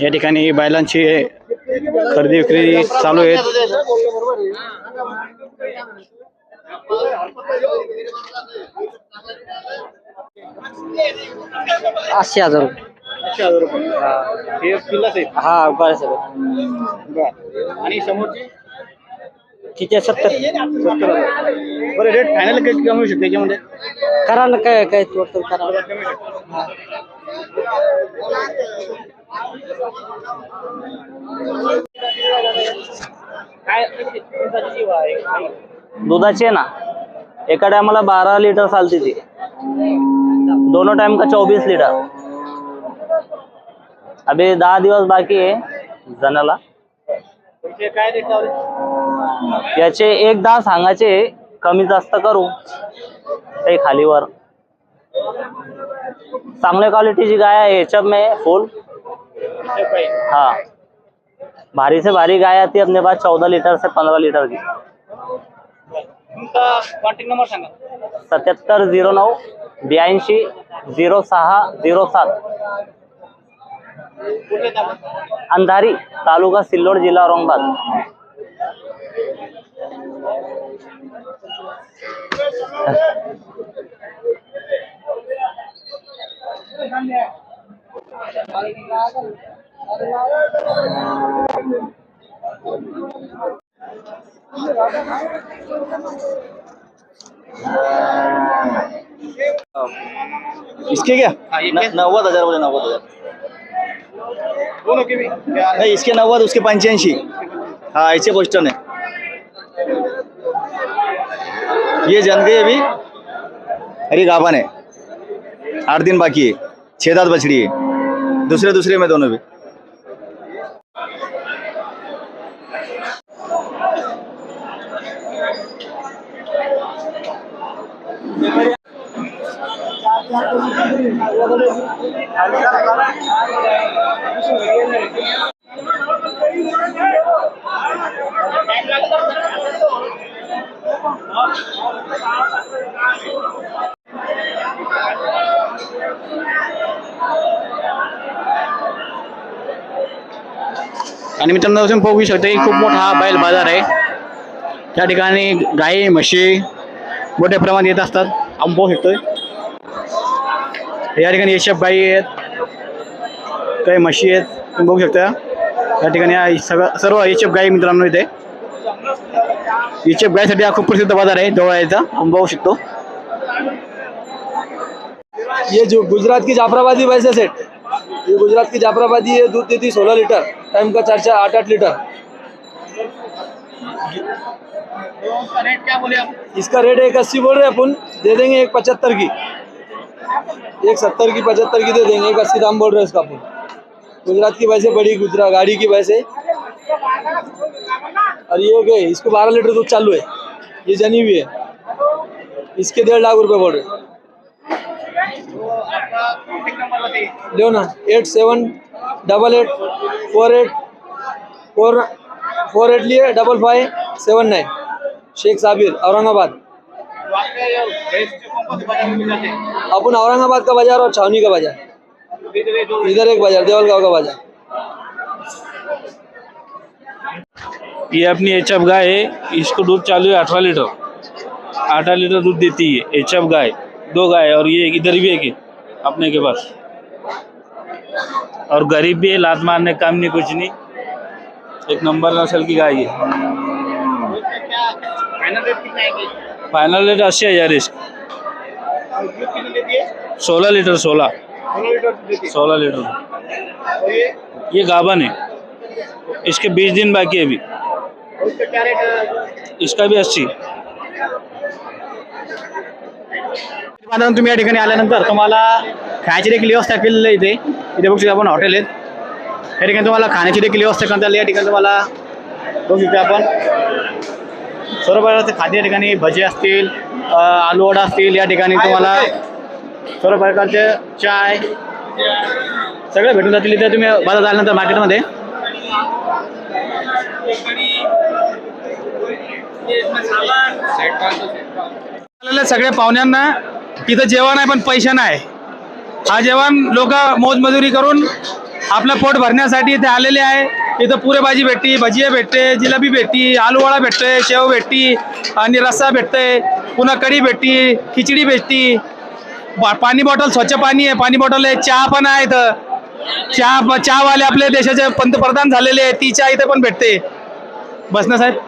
या ठिकाणी बैलांची खरेदी विक्री चालू आहे आठशे हजार रुपये. हे हा बरं सर आणि समोरची? तिथे सत्तर। बरं रेट फायनल काही कमी होऊ शकते करा ना काय काय टोटल करा दुधाची आहे? ना? एका टायमाला बारा लिटर चालते ती. दोनों टाइम का चौबीस लीटर अभी दहा दिवस बाकी आहे जणाला. काय रेट लावले याचे एक दहा सांगायचे कमी जास्त करू. काही खालीवर चांगल्या क्वालिटीची गाय आहे याच्यात में फुल हाँ. भारी से भारी गाय आती है अपने पास चौदह लीटर से पंद्रह लीटर की तुमचा कॉन्टॅक्ट नंबर सांगा. सत्याहत्तर झिरो नऊ ब्याऐंशी झिरो सहा झिरो सात? अंधारी तालुका सिल्लोड जिल्हा औरंगाबाद. इसके क्या? नव्वद हज़ार बोले नव्वद हज़ार। दोनों के भी नहीं इसके नव्वद उसके पंच्याऐंशी हाँ ऐसे क्वेश्चन है। ये जन गई अभी? अरे गाभन है आठ दिन बाकी है। छह दांत बछड़ी है। दूसरे दूसरे में दोनों भी। आणि मित्रांनो तुम्ही बघू शकता की खूप मोठा बैल बाजार आहे. त्या ठिकाणी गाई म्हशी मोठ्या प्रमाणात येत असतात. आपण पाहू शकतोय. या ठिकाणी यशप गाई आहेत. काही म्हशी आहेत. तुम्ही बघू शकता. या ठिकाणी सगळं सर्व यशप गाई मित्रांनो इथे. यशप गायसाठी हा खूप प्रसिद्ध बाज़ार आहे जवळ यायचा आपण बघू शकतो ये जो गुजरात की जाफराबादी है सेठ ये गुजरात की जाफराबादी है दूध देती सोलह लीटर, टाइम का चार चार, आठ आठ लीटर। रेट क्या बोले आप इसका रेट एक अस्सी बोल रहे अपन दे देंगे एक पचहत्तर की। एक सत्तर की, पचहत्तर की दे देंगे, एक अस्सी दाम बोल रहे हैं इसका अपन गुजरात की वैसे बड़ी गुजरात गाड़ी की है और ये गए, इसको बारह लीटर दूध चालू है। ये जनी हुई है। इसके डेढ़ लाख रुपए बोल रहे लो ना eight seven double eight four eight four four eight लिए double five seven nine Shaikh Sabir, Aurangabad. अपन औरंगाबाद का बाज़ार और छावनी का बाज़ार। इधर एक बाज़ार, देवलगांव का बाज़ार। ये अपनी एच एफ़ गाय है इसको दूध चालू है अठारह लीटर। अठारह लीटर दूध देती है एच एफ़ गाय दो गाय है और ये इधर भी एक है अपने के पास। और गरीब भी है लात मारने काम नहीं कुछ नहीं। एक नंबर नस्ल की गाय है। फाइनल रेट अस्सी हज़ार इसका। सोलह लीटर सोलह। सोलह लीटर। ये? गाबन है। इसके बीस दिन बाकी है अभी। इसका क्या रेट? इसका भी अस्सी। बाजारात तुम्ही या ठिकाणी आल्यानंतर तुम्हाला खायची देखील व्यवस्था केलेली आहे इथे. इथे बघू शकता आपण हॉटेल आहेत. या ठिकाणी तुम्हाला खाण्याची देखील व्यवस्था करता आली. या ठिकाणी तुम्हाला बघू शकता आपण सर्व प्रकारचे खाद्य या ठिकाणी भजे असतील आलू वडा असतील या ठिकाणी तुम्हाला सर्व प्रकारचे चाय सगळे भेटून जातील. इथे तुम्ही बाजारात आल्यानंतर मार्केटमध्ये आलेल्या सगळ्या पाहुण्यांना इथं जेवण आहे पण पैसे नाही. हा जेवण लोक मोजमजुरी करून आपलं पोट भरण्यासाठी इथे आलेले आहे. इथं पुरे भाजी भेटते भजिया भेटते जिलेबी भेटते आलूवडा भेटते शेव भेटते आणि रस्सा भेटते पुन्हा कढी भेटते खिचडी भेटते. पाणी बॉटल स्वच्छ पाणी आहे. पाणी बॉटल आहे चहा पण आहे इथं. चहा वाले आपल्या देशाचे पंतप्रधान झालेले आहे ती चहा इथे पण भेटते. बस ना साहेब